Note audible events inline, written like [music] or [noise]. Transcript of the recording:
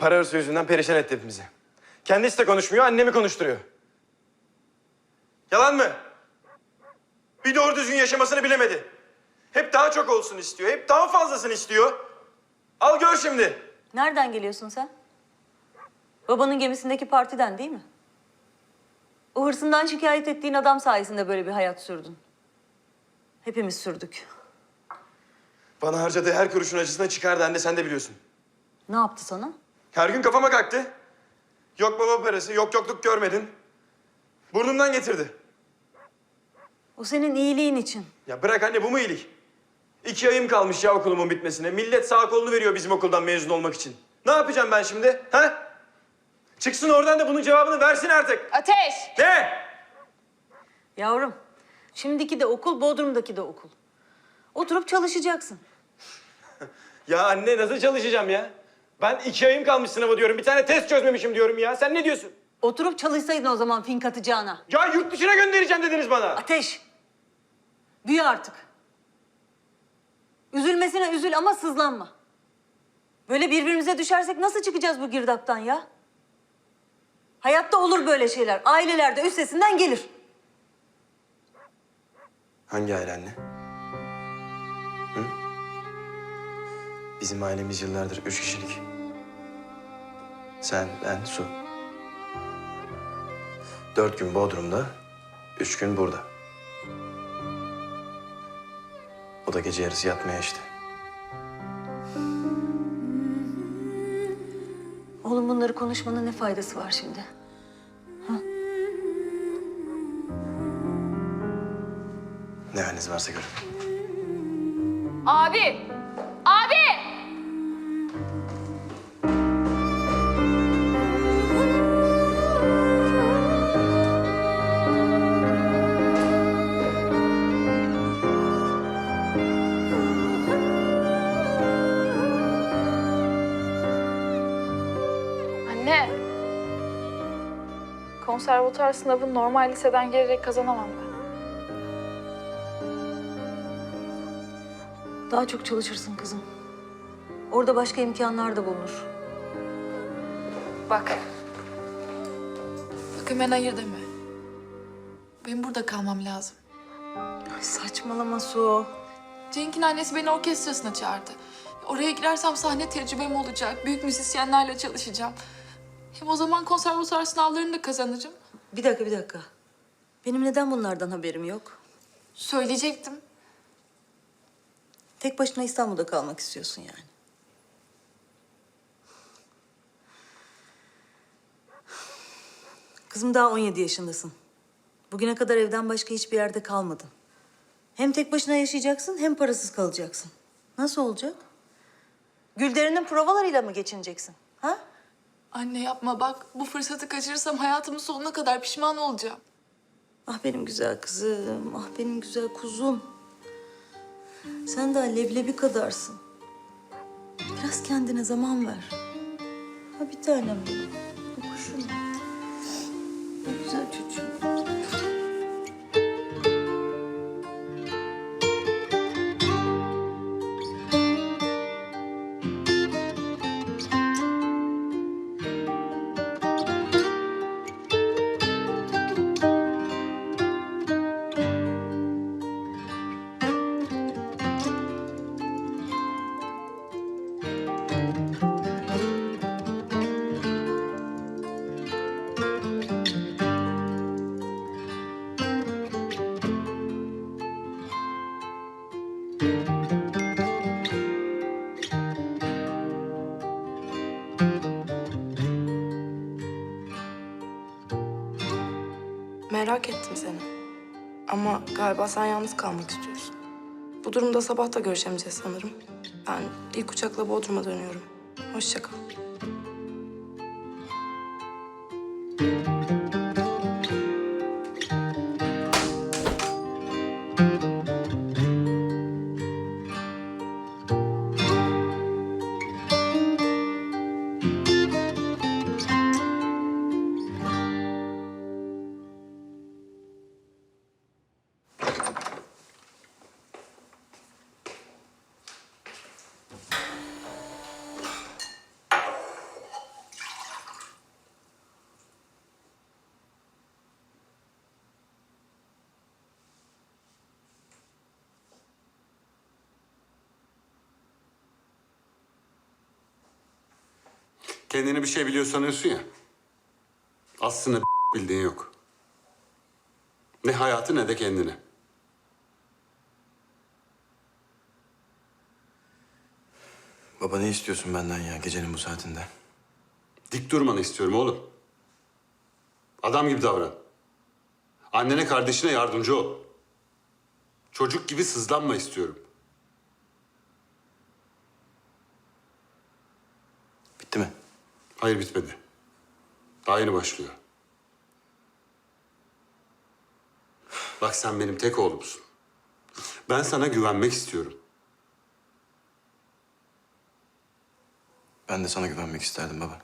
Para hırsı yüzünden perişan etti hepimizi. Kendisi de konuşmuyor, annemi konuşturuyor. Yalan mı? Bir doğru düzgün yaşamasını bilemedi. Hep daha çok olsun istiyor, hep daha fazlasını istiyor. Al gör şimdi. Nereden geliyorsun sen? Babanın gemisindeki partiden değil mi? O hırsından şikayet ettiğin adam sayesinde böyle bir hayat sürdün. Hepimiz sürdük. Bana harcadığı her kuruşun acısına çıkardı anne, sen de biliyorsun. Ne yaptı sana? Her gün kafama kalktı. Yok baba parası, yok yokluk görmedin. Burnumdan getirdi. O senin iyiliğin için. Ya bırak anne bu mu iyilik? İki ayım kalmış ya okulumun bitmesine. Millet sağ kolunu veriyor bizim okuldan mezun olmak için. Ne yapacağım ben şimdi? Ha? Çıksın oradan da bunun cevabını versin artık. Ateş! Ne? Yavrum, şimdiki de okul, Bodrum'daki de okul. Oturup çalışacaksın. [laughs] Ya anne nasıl çalışacağım ya? Ben iki ayım kalmış sınava diyorum. Bir tane test çözmemişim diyorum ya. Sen ne diyorsun? Oturup çalışsaydın o zaman fink atacağına. Ya yurt dışına göndereceğim dediniz bana. Ateş! Büyü artık. Üzülmesine üzül ama sızlanma. Böyle birbirimize düşersek nasıl çıkacağız bu girdaptan ya? Hayatta olur böyle şeyler. Ailelerde üstesinden gelir. Hangi aile Bizim ailemiz yıllardır üç kişilik. Sen, ben, Su. Dört gün Bodrum'da, üç gün burada. O da gece yarısı yatmaya işte. Oğlum bunları konuşmanın ne faydası var şimdi? Ne haliniz varsa görün. Abi! Konservatuar sınavını normal liseden gelerek kazanamam ben. Daha çok çalışırsın kızım. Orada başka imkanlar da bulunur. Bak. Bak hemen hayır deme. Benim burada kalmam lazım. Ay saçmalama Su. Cenk'in annesi beni orkestrasına çağırdı. Oraya girersem sahne tecrübem olacak. Büyük müzisyenlerle çalışacağım. Hem o zaman konservatuar sınavlarını da kazanırım. Bir dakika, bir dakika. Benim neden bunlardan haberim yok? Söyleyecektim. Tek başına İstanbul'da kalmak istiyorsun yani. Kızım daha 17 yaşındasın. Bugüne kadar evden başka hiçbir yerde kalmadın. Hem tek başına yaşayacaksın hem parasız kalacaksın. Nasıl olacak? Gülderen'in provalarıyla mı geçineceksin? Ha? Anne yapma bak. Bu fırsatı kaçırırsam hayatımın sonuna kadar pişman olacağım. Ah benim güzel kızım, ah benim güzel kuzum. Sen daha leblebi kadarsın. Biraz kendine zaman ver. Ha bir tanem. Bu kuşum. Merak ettim seni. Ama galiba sen yalnız kalmak istiyorsun. Bu durumda sabah da görüşemeyeceğiz sanırım. Ben ilk uçakla Bodrum'a dönüyorum. Hoşça kal. Kendini bir şey biliyor sanıyorsun ya. Aslında [laughs] bildiğin yok. Ne hayatı ne de kendini. Baba ne istiyorsun benden ya gecenin bu saatinde? Dik durmanı istiyorum oğlum. Adam gibi davran. Annene kardeşine yardımcı ol. Çocuk gibi sızlanma istiyorum. Hayır bitmedi. Daha yeni başlıyor. Bak sen benim tek oğlumsun. Ben sana güvenmek istiyorum. Ben de sana güvenmek isterdim baba.